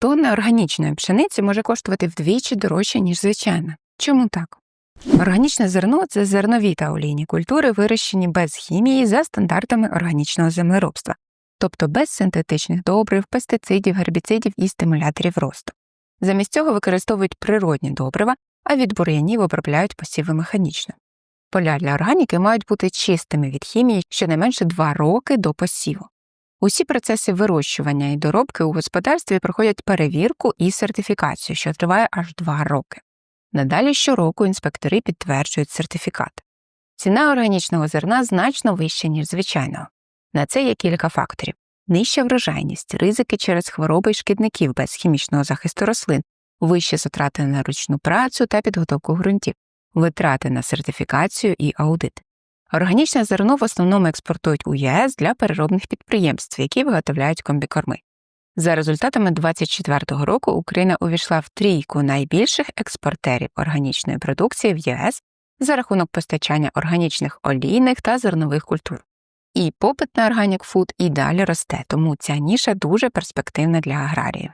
Тонна органічної пшениці може коштувати вдвічі дорожче, ніж звичайна. Чому так? Органічне зерно це зернові та олійні культури, вирощені без хімії за стандартами органічного землеробства, тобто без синтетичних добрив, пестицидів, гербіцидів і стимуляторів росту. Замість цього використовують природні добрива, а від бур'янів обробляють посіви механічно. Поля для органіки мають бути чистими від хімії щонайменше 2 роки до посіву. Усі процеси вирощування і доробки у господарстві проходять перевірку і сертифікацію, що триває аж 2 роки. Надалі щороку інспектори підтверджують сертифікат. Ціна органічного зерна значно вища, ніж звичайного. На це є кілька факторів: нижча врожайність, ризики через хвороби й шкідників без хімічного захисту рослин, вищі затрати на ручну працю та підготовку ґрунтів, витрати на сертифікацію і аудит. Органічне зерно в основному експортують у ЄС для переробних підприємств, які виготовляють комбікорми. За результатами 2024 року Україна увійшла в трійку найбільших експортерів органічної продукції в ЄС за рахунок постачання органічних олійних та зернових культур. І попит на органік фуд і далі росте, тому ця ніша дуже перспективна для аграріїв.